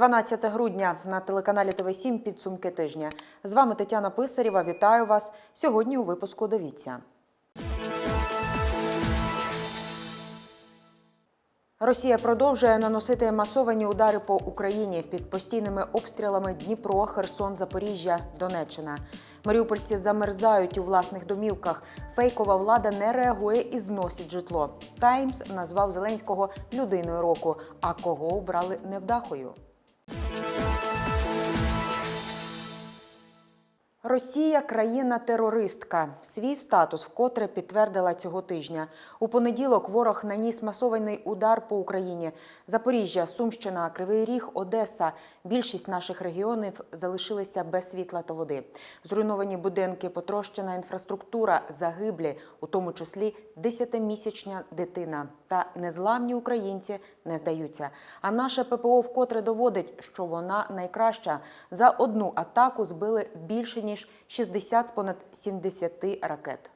12 грудня на телеканалі ТВ 7 підсумки тижня. З вами Тетяна Писарєва. Вітаю вас. Сьогодні у випуску дивіться. Росія продовжує наносити масовані удари по Україні під постійними обстрілами Дніпро, Херсон, Запоріжжя, Донеччина. Маріупольці замерзають у власних домівках. Фейкова влада не реагує і зносить житло. Таймс назвав Зеленського людиною року. А кого обрали невдахою? Росія країна-терористка. Свій статус вкотре підтвердила цього тижня. У понеділок ворог наніс масований удар по Україні. Запоріжжя, Сумщина, Кривий Ріг, Одеса. Більшість наших регіонів залишилися без світла та води. Зруйновані будинки, потрощена інфраструктура, загиблі, у тому числі десятимісячна дитина. Та незламні українці не здаються. А наше ППО вкотре доводить, що вона найкраща. За одну атаку збили більше ніж 60 з понад 70 ракет.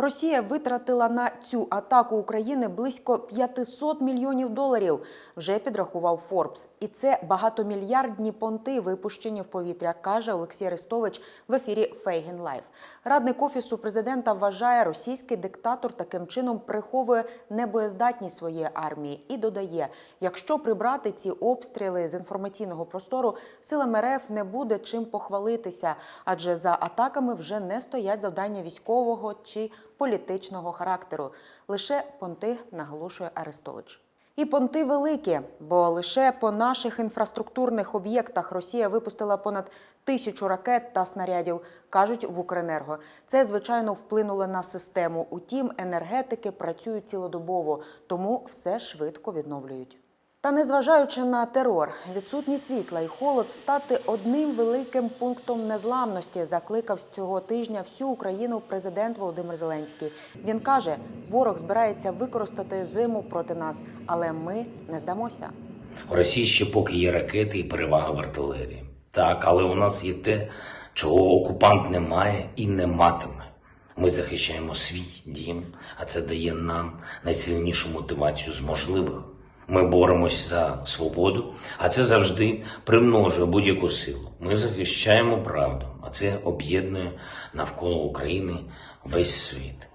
Росія витратила на цю атаку України близько 500 мільйонів доларів. Вже підрахував Форбс. І це багатомільярдні понти, випущені в повітря, каже Олексій Арестович в ефірі Фейген Лайф. Радник офісу президента вважає, російський диктатор таким чином приховує небоєздатність своєї армії і додає: якщо прибрати ці обстріли з інформаційного простору, силам РФ не буде чим похвалитися, адже за атаками вже не стоять завдання військового чи політичного характеру. Лише понти наголошує Арестович. І понти великі, бо лише по наших інфраструктурних об'єктах Росія випустила понад тисячу ракет та снарядів, кажуть в Укренерго. Це звичайно вплинуло на систему. Утім, енергетики працюють цілодобово, тому все швидко відновлюють. Та незважаючи на терор, відсутність світла і холод стати одним великим пунктом незламності, закликав цього тижня всю Україну президент Володимир Зеленський. Він каже: ворог збирається використати зиму проти нас, але ми не здамося. У Росії ще поки є ракети і перевага в артилерії. Так, але у нас є те, чого окупант не має і не матиме. Ми захищаємо свій дім, а це дає нам найсильнішу мотивацію з можливих. Ми боремось за свободу, а це завжди примножує будь-яку силу. Ми захищаємо правду, а це об'єднує навколо України весь світ.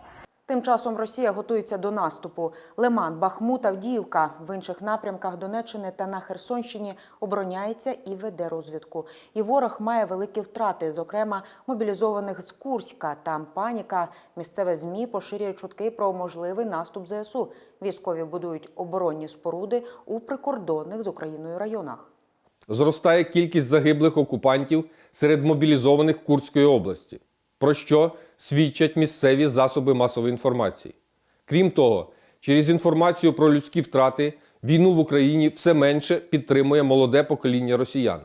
Тим часом Росія готується до наступу. Лиман, Бахмут, Авдіївка в інших напрямках Донеччини та на Херсонщині обороняється і веде розвідку. І ворог має великі втрати, зокрема мобілізованих з Курська. Там паніка. Місцеве змі поширює чутки про можливий наступ ЗСУ. Військові будують оборонні споруди у прикордонних з Україною районах. Зростає кількість загиблих окупантів серед мобілізованих Курської області, про що свідчать місцеві засоби масової інформації. Крім того, через інформацію про людські втрати війну в Україні все менше підтримує молоде покоління росіян.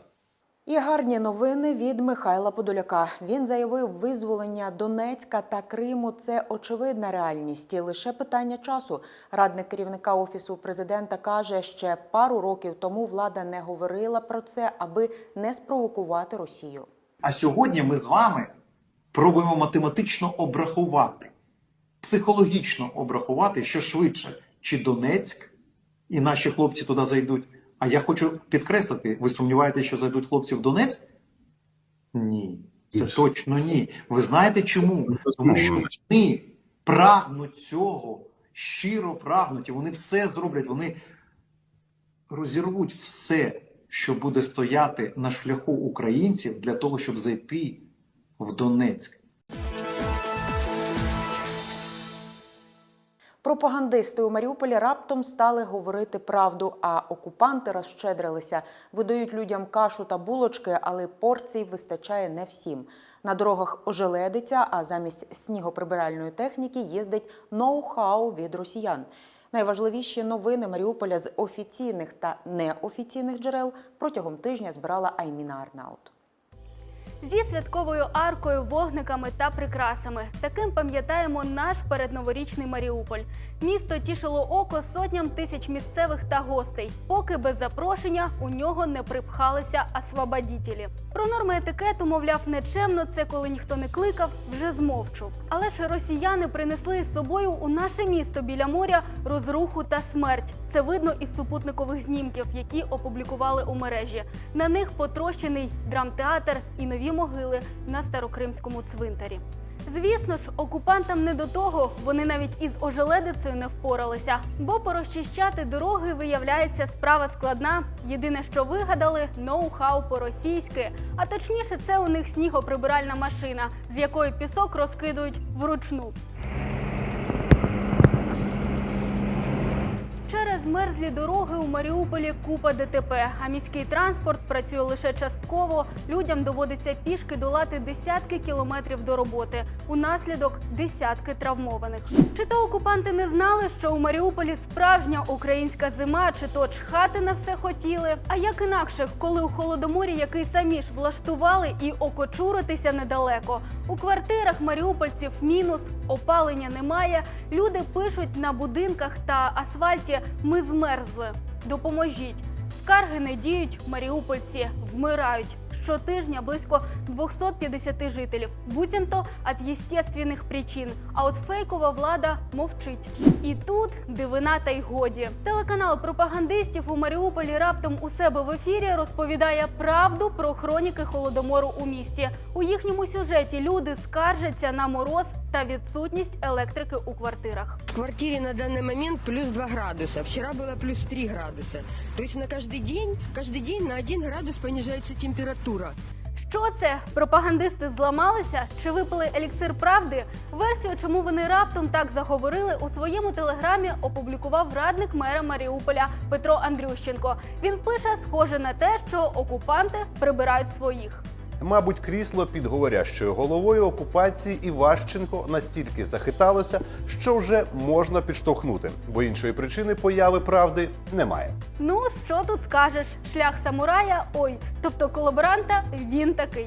І гарні новини від Михайла Подоляка. Він заявив, визволення Донецька та Криму це очевидна реальність. І лише питання часу. Радник керівника офісу президента каже, ще пару років тому влада не говорила про це, аби не спровокувати Росію. А сьогодні ми з вами пробуємо математично обрахувати, психологічно обрахувати, що швидше, чи Донецьк, і наші хлопці туди зайдуть. А я хочу підкреслити: ви сумніваєтеся, що зайдуть хлопці в Донецьк? Ні, це точно ні. Ви знаєте чому? Тому що вони прагнуть цього, щиро прагнуть, і вони все зроблять. Вони розірвуть все, що буде стояти на шляху українців для того, щоб зайти в Донецьк. Пропагандисти у Маріуполі раптом стали говорити правду, а окупанти розщедрилися, видають людям кашу та булочки, але порцій вистачає не всім. На дорогах ожеледиться, а замість снігоприбиральної техніки їздить ноу-хау від росіян. Найважливіші новини Маріуполя з офіційних та неофіційних джерел протягом тижня збирала Айміна Арнаут. Зі святковою аркою, вогниками та прикрасами. Таким пам'ятаємо наш передноворічний Маріуполь. Місто тішило око сотням тисяч місцевих та гостей, поки без запрошення у нього не припхалися освободітелі. Про норми етикету, мовляв, нечемно це коли ніхто не кликав, вже змовчу. Але ж росіяни принесли з собою у наше місто біля моря розруху та смерть. Це видно із супутникових знімків, які опублікували у мережі. На них потрощений драмтеатр і нові могили на старокримському цвинтарі. Звісно ж, окупантам не до того, вони навіть із ожеледицею не впоралися, бо порозчищати дороги виявляється справа складна. Єдине, що вигадали ноу-хау по-російськи. А точніше, це у них снігоприбиральна машина, з якої пісок розкидують вручну. Через мерзлі дороги у Маріуполі купа ДТП, а міський транспорт працює лише частково. Людям доводиться пішки долати десятки кілометрів до роботи. Унаслідок десятки травмованих. Чи то окупанти не знали, що у Маріуполі справжня українська зима, чи то чхати на все хотіли? А як інакше, коли у холодоморі, який самі ж влаштували, і окочуритися недалеко. У квартирах маріупольців мінус, опалення немає. Люди пишуть на будинках та асфальті Ми змерзли. Допоможіть. Скарги не діють, маріупольці вмирають. Щотижня близько 250 жителів, буцімто від єстественних причин. А от фейкова влада мовчить. І тут дивина та й годі. Телеканал пропагандистів у Маріуполі раптом у себе в ефірі розповідає правду про хроніки холодомору у місті. У їхньому сюжеті люди скаржаться на мороз та відсутність електрики у квартирах. В квартире на данный момент плюс 2 градуса. Вчера было плюс 3 градуса. То есть на каждый день, каждый день на 1 градус понижается температура. Що це? Пропагандисти зламалися чи випили еліксир правди? Версію, чому вони раптом так заговорили, у своєму телеграмі опублікував радник мера Маріуполя Петро Андрющенко. Він пише, схоже на те, що окупанти прибирають своїх. Мабуть, крісло під говорящою головою окупації Іващенко настільки захиталося, що вже можна підштовхнути, бо іншої причини появи правди немає. Ну що тут скажеш? Шлях самурая, ой, тобто колаборанта, він такий.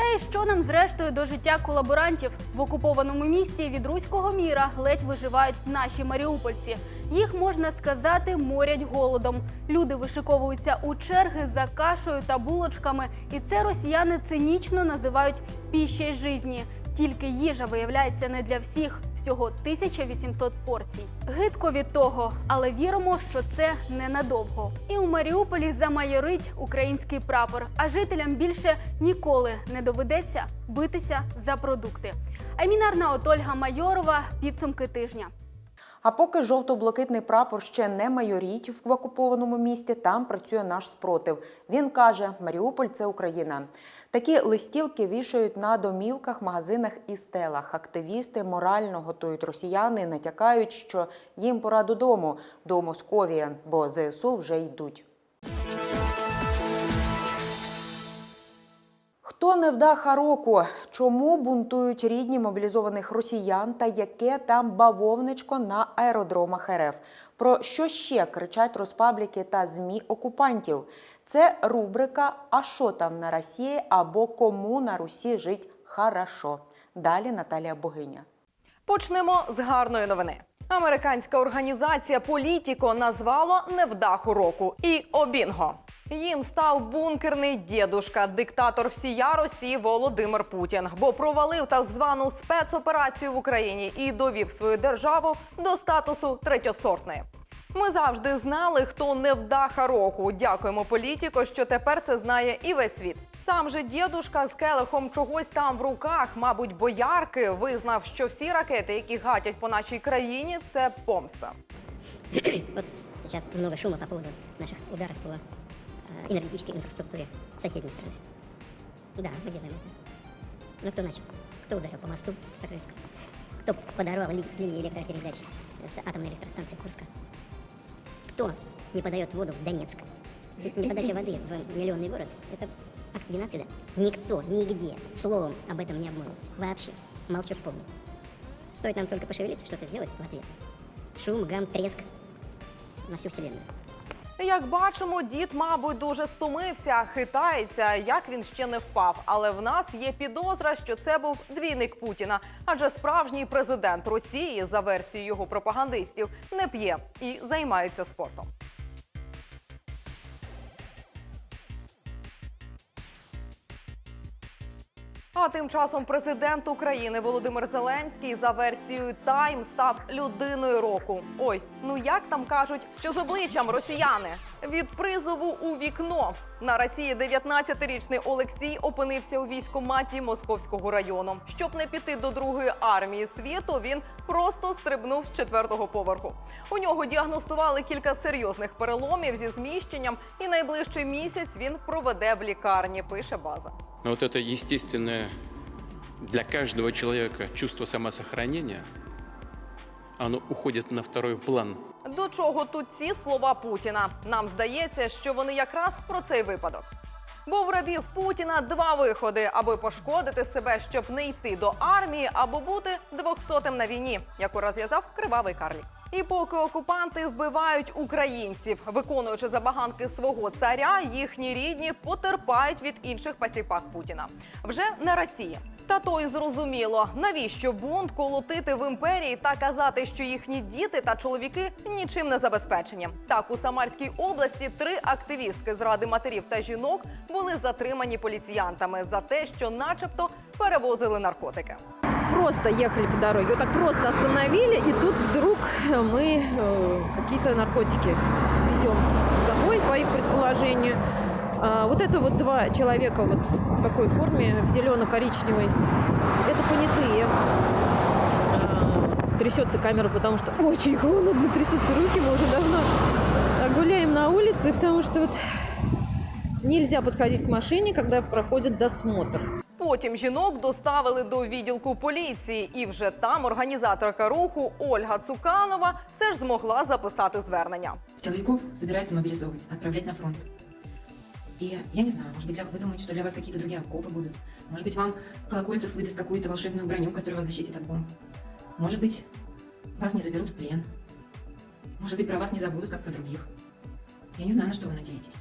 Та що нам зрештою до життя колаборантів в окупованому місті від руського міра ледь виживають наші маріупольці. Їх можна сказати морять голодом. Люди вишиковуються у черги за кашею та булочками, і це росіяни цинічно називають піщей жизні. Тільки їжа виявляється не для всіх, всього 1800 порцій. Гидко від того, але віримо, що це ненадовго. І у Маріуполі замайорить український прапор, а жителям більше ніколи не доведеться битися за продукти. Амінарна Отольга Ольга Майорова, підсумки тижня. А поки жовто-блакитний прапор ще не майоріть в окупованому місті, там працює наш спротив. Він каже: Маріуполь це Україна. Такі листівки вішають на домівках, магазинах і стелах. Активісти морально готують росіяни, натякають, що їм пора додому, до Московії, бо ЗСУ вже йдуть. Хто не вдаха року? Чому бунтують рідні мобілізованих росіян та яке там бавовничко на аеродромах РФ? Про що ще кричать розпабліки та змі окупантів? Це рубрика А що там на Росії або Кому на Русі жить хорошо. Далі Наталія Богиня. Почнемо з гарної новини. Американська організація Політіко назвало невдаху року і обінго. Їм став бункерний дідушка, диктатор всія Росії Володимир Путін, бо провалив так звану спецоперацію в Україні і довів свою державу до статусу третьосортної. Ми завжди знали, хто невдаха року. Дякуємо політіко, що тепер це знає і весь світ. Сам же дідушка з келихом чогось там в руках, мабуть, боярки, визнав, що всі ракети, які гатять по нашій країні, це помста. Вот сейчас много шума по поводу наших ударов по э, энергетической инфраструктуре соседней страны. Да, мы делаем это. Но кто начал? Кто ударил по мосту Покровскому? Кто подорвал ли- линии электропередач с атомной электростанции Курска? Кто не подает воду в Донецк? Неподача воды в миллионный город – это акт геноцида. Никто, нигде словом об этом не обмолвился. Вообще. Молчу в полную. Стоит нам только пошевелиться, что-то сделать в ответ. Шум, гам, треск на всю вселенную. Як бачимо, дід, мабуть, дуже стомився, хитається, як він ще не впав. Але в нас є підозра, що це був двійник Путіна, адже справжній президент Росії, за версією його пропагандистів, не п'є і займається спортом. А тим часом президент України Володимир Зеленський за версією Тайм став людиною року. Ой, ну як там кажуть, що з обличчям росіяни від призову у вікно на Росії 19-річний Олексій опинився у військкоматі Московського району. Щоб не піти до другої армії світу, він просто стрибнув з четвертого поверху. У нього діагностували кілька серйозних переломів зі зміщенням, і найближчий місяць він проведе в лікарні. Пише база. Но вот это естественное для каждого человека чувство самосохранения, оно уходит на второй план. До чого тут ці слова Путіна? Нам здається, що вони якраз про цей випадок. Бо в рабів Путіна два виходи, аби пошкодити себе, щоб не йти до армії, або бути двохсотим на війні, яку розв'язав кривавий карлік. І поки окупанти вбивають українців, виконуючи забаганки свого царя, їхні рідні потерпають від інших пасіпак Путіна. Вже не Росія. Та то й зрозуміло, навіщо бунт колотити в імперії та казати, що їхні діти та чоловіки нічим не забезпечені. Так у Самарській області три активістки з ради матерів та жінок були затримані поліціянтами за те, що, начебто, перевозили наркотики. Просто ехали по дороге, вот так просто остановили, и тут вдруг мы э, какие-то наркотики везем с собой, по их предположению. А, вот это вот два человека вот в такой форме, в зелено-коричневой, это понятые. А, трясется камера, потому что очень холодно, трясутся руки, мы уже давно гуляем на улице, потому что вот нельзя подходить к машине, когда проходит досмотр. Потім жінок доставили до відділку поліції, і вже там організаторка руху Ольга Цуканова все ж змогла записати звернення. Силовиков собирается мобилизовывать, отправлять на фронт. И я не знаю, может быть, для, вы думаете, что для вас какие-то другие окопы будут? Может быть, вам Колокольцев выдаст какую-то волшебную броню, которая вас защитит от бомб? Может быть, вас не заберут в плен? Может быть, про вас не забудут, как про других? Я не знаю, на что вы надеетесь.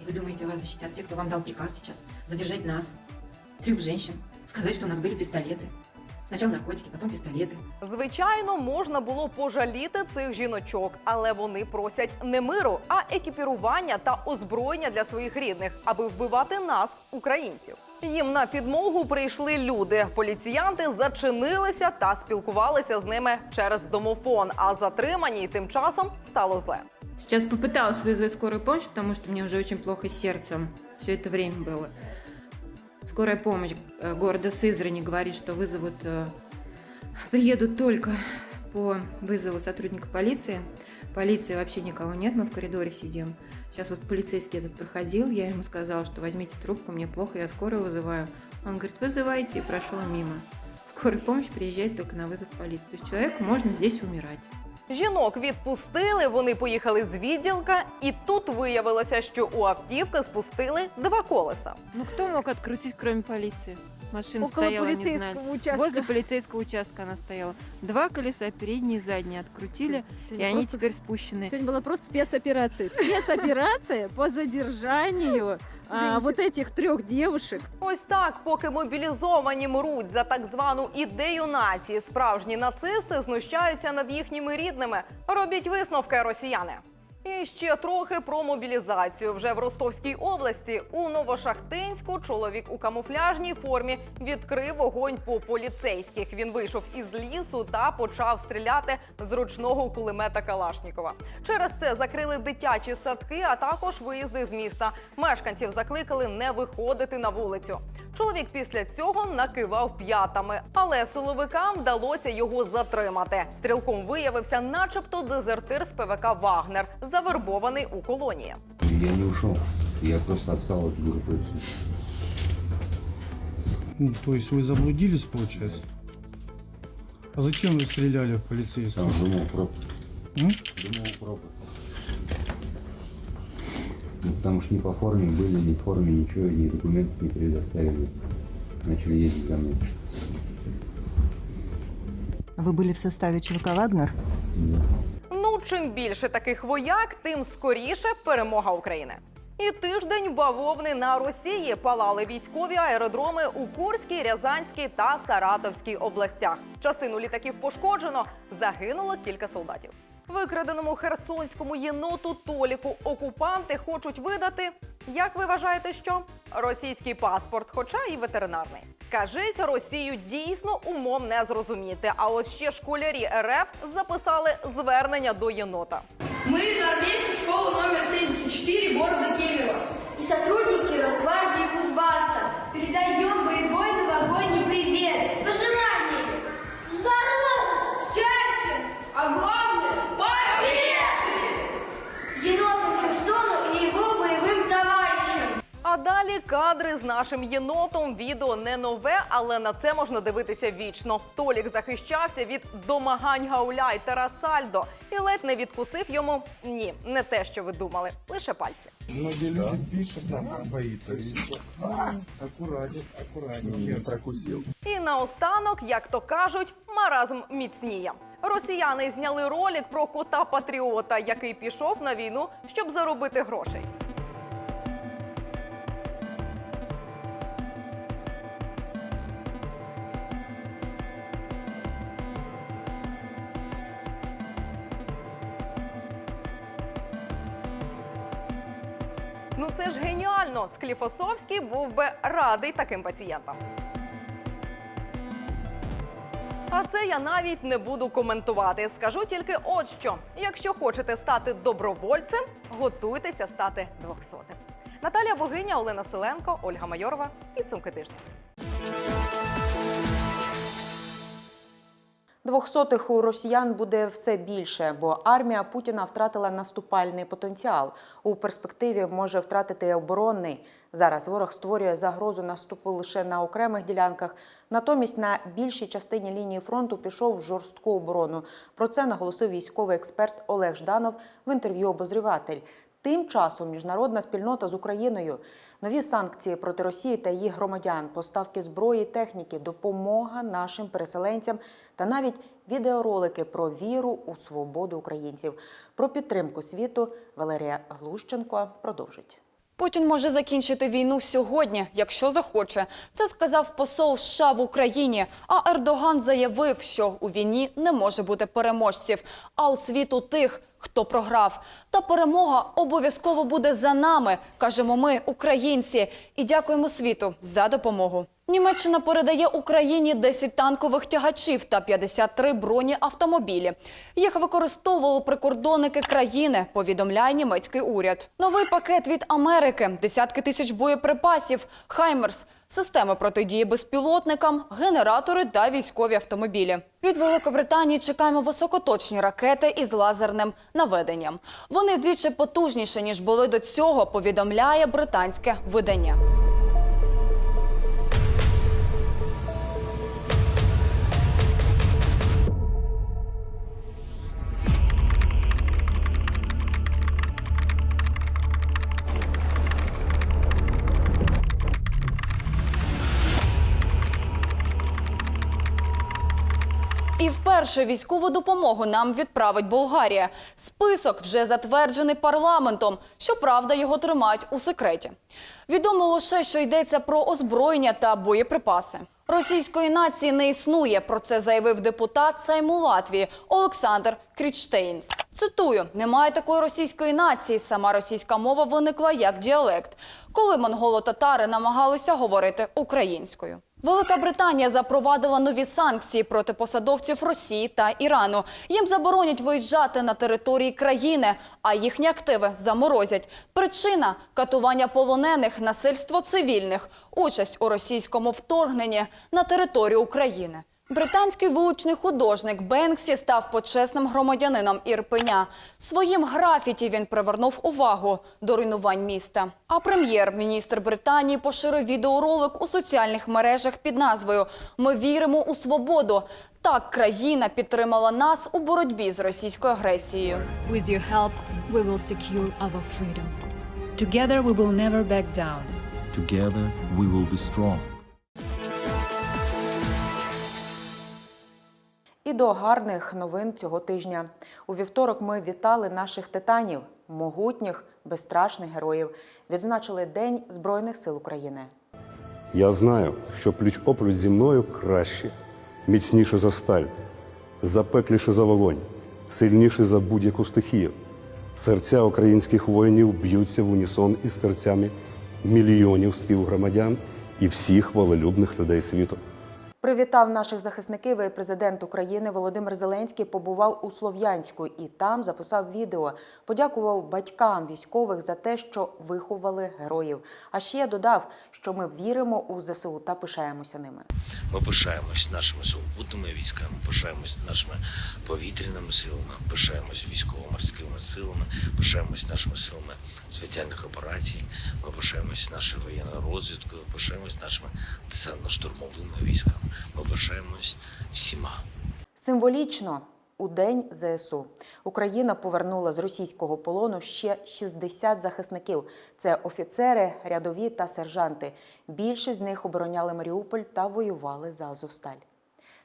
И вы думаете, вас защитят те, кто вам дал приказ сейчас задержать нас, трех женщин, сказать, что у нас были пистолеты. Сначала наркотики, потом пистолеты. Звичайно, можна було пожаліти цих жіночок, але вони просять не миру, а екіпірування та озброєння для своїх рідних, аби вбивати нас, українців. Їм на підмогу прийшли люди. Поліціянти зачинилися та спілкувалися з ними через домофон. А затримані тим часом стало зле. Сейчас попыталась вызвать скорую помощь, потому что мне уже очень плохо с сердцем все это время было. Скорая помощь э, города Сызрани говорит, что вызовут, э, приедут только по вызову сотрудника полиции. Полиции вообще никого нет, мы в коридоре сидим. Сейчас вот полицейский этот проходил, я ему сказала, что возьмите трубку, мне плохо, я скорую вызываю. Он говорит, вызывайте, и прошел мимо. Скорая помощь приезжает только на вызов полиции. То есть человеку можно здесь умирать. Жінок відпустили, вони поїхали з відділка, і тут виявилося, що у автівки спустили два колеса. Ну кто мог открутить, кроме полиции? Машина Около стояла, не полицейского знаю. участка. Возле полицейского участка она стояла. Два колеса, передние и задние, открутили, и они теперь спущены. Сегодня была просто спецоперация. Спецоперация по задержанию а, вот этих трех девушек. Ось так, поки мобілізовані мруть за так звану ідею нації, справжні нацисти знущаються над їхніми рідними. Робіть висновки, росіяни. І ще трохи про мобілізацію. Вже в Ростовській області у Новошахтинську чоловік у камуфляжній формі відкрив вогонь по поліцейських. Він вийшов із лісу та почав стріляти з ручного кулемета Калашнікова. Через це закрили дитячі садки, а також виїзди з міста. Мешканців закликали не виходити на вулицю. Чоловік після цього накивав п'ятами, але силовикам вдалося його затримати. Стрілком виявився, начебто, дезертир з ПВК Вагнер, завербований у колонії. Я не ушел. Я просто отстал от группы. Ну, то есть вы заблудились, получается? А зачем вы стреляли в полицейского? Там думал пропуск. М? Думал пропуск. Ну, потому что ни по форме были, ни в форме, ничего, ни документов не предоставили. Начали ездить за мной. Вы были в составе ЧВК «Вагнер»? Да. Чим більше таких вояк, тим скоріше перемога України. І тиждень бавовни на Росії палали військові аеродроми у Курській, Рязанській та Саратовській областях. Частину літаків пошкоджено, загинуло кілька солдатів. Викраденому херсонському єноту Толіку окупанти хочуть видати. Як ви вважаєте, що російський паспорт, хоча і ветеринарний? Кажись, Росію дійсно умом не зрозуміти. А от ще школярі РФ записали звернення до єнота. Мы армейской школы номер 74 города Кемерово и сотрудники Росгвардии Кузбасса передаем з нашим єнотом. Відео не нове, але на це можна дивитися вічно. Толік захищався від домагань гауляйтера Сальдо і ледь не відкусив йому ні, не те, що ви думали, лише пальці. Многие люди пишут, нам он боится. Аккуратнее, аккуратнее. І наостанок, як то кажуть, маразм міцніє. Росіяни зняли ролик про кота патріота, який пішов на війну, щоб заробити грошей. Скліфосовський був би радий таким пацієнтам. А це я навіть не буду коментувати. Скажу тільки от що: якщо хочете стати добровольцем, готуйтеся стати двохсотим. Наталія Богиня, Олена Селенко, Ольга Майорова. Підсумки тижня. Двохсотих у росіян буде все більше, бо армія Путіна втратила наступальний потенціал. У перспективі може втратити оборонний. Зараз ворог створює загрозу наступу лише на окремих ділянках. Натомість на більшій частині лінії фронту пішов в жорстку оборону. Про це наголосив військовий експерт Олег Жданов в інтерв'ю обозріватель. Тим часом міжнародна спільнота з Україною, нові санкції проти Росії та її громадян, поставки зброї, техніки, допомога нашим переселенцям та навіть відеоролики про віру у свободу українців. Про підтримку світу Валерія Глущенко продовжить. Путін може закінчити війну сьогодні, якщо захоче. Це сказав посол США в Україні. А Ердоган заявив, що у війні не може бути переможців, а у світу тих, хто програв. Та перемога обов'язково буде за нами, кажемо ми, українці, і дякуємо світу за допомогу. Німеччина передає Україні 10 танкових тягачів та 53 бронеавтомобілі. Їх використовували прикордонники країни, повідомляє німецький уряд. Новий пакет від Америки, десятки тисяч боєприпасів, Хаймерс, системи протидії безпілотникам, генератори та військові автомобілі. Від Великобританії чекаємо високоточні ракети із лазерним наведенням. Вони вдвічі потужніші ніж були до цього. Повідомляє британське видання. Вперше військову допомогу нам відправить Болгарія. Список вже затверджений парламентом. Щоправда, його тримають у секреті. Відомо лише, що йдеться про озброєння та боєприпаси. Російської нації не існує. Про це заявив депутат Сейму Латвії Олександр Крічтейнс. Цитую: немає такої російської нації. Сама російська мова виникла як діалект, коли монголо-татари намагалися говорити українською. Велика Британія запровадила нові санкції проти посадовців Росії та Ірану. Їм заборонять виїжджати на території країни, а їхні активи заморозять. Причина катування полонених, насильство цивільних, участь у російському вторгненні на територію України. Британський вуличний художник Бенксі став почесним громадянином Ірпеня. Своїм графіті він привернув увагу до руйнувань міста. А прем'єр-міністр Британії поширив відеоролик у соціальних мережах під назвою Ми віримо у свободу. Так країна підтримала нас у боротьбі з російською агресією. With your help, we will secure our freedom. Together we will never back down. Together we will be strong. І до гарних новин цього тижня. У вівторок ми вітали наших титанів, могутніх, безстрашних героїв. Відзначили День Збройних сил України. Я знаю, що пліч опліч зі мною краще, міцніше за сталь, запекліше за вогонь, сильніше за будь-яку стихію. Серця українських воїнів б'ються в унісон із серцями мільйонів співгромадян і всіх волелюбних людей світу. Привітав наших захисників і президент України Володимир Зеленський побував у Слов'янську і там записав відео. Подякував батькам військових за те, що виховали героїв. А ще додав, що ми віримо у ЗСУ та пишаємося ними. Ми пишаємось нашими сухопутними військами, пишаємось нашими повітряними силами, пишаємось військово-морськими силами, пишаємось нашими силами спеціальних операцій, ми пишаємось нашою воєнною розвідкою, пишаємось нашими десантно-штурмовими військами. Ми пишаємось всіма. Символічно у день ЗСУ Україна повернула з російського полону ще 60 захисників. Це офіцери, рядові та сержанти. Більшість з них обороняли Маріуполь та воювали за Азовсталь.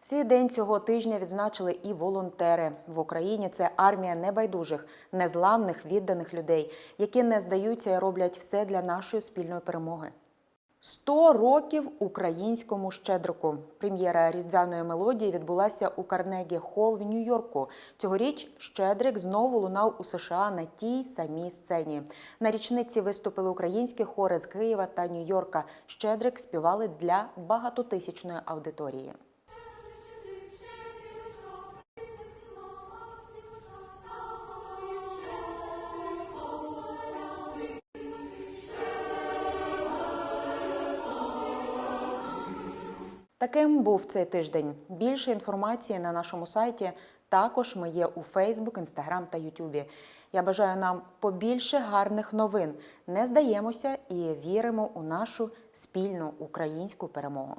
Свій день цього тижня відзначили і волонтери в Україні. Це армія небайдужих, незламних, відданих людей, які не здаються і роблять все для нашої спільної перемоги. 100 років українському щедрику. Прем'єра різдвяної мелодії відбулася у Карнегі Холл в Нью-Йорку. Цьогоріч Щедрик знову лунав у США на тій самій сцені. На річниці виступили українські хори з Києва та Нью-Йорка. Щедрик співали для багатотисячної аудиторії. Таким був цей тиждень. Більше інформації на нашому сайті. Також ми є у Фейсбук, Інстаграм та Ютубі. Я бажаю нам побільше гарних новин. Не здаємося і віримо у нашу спільну українську перемогу.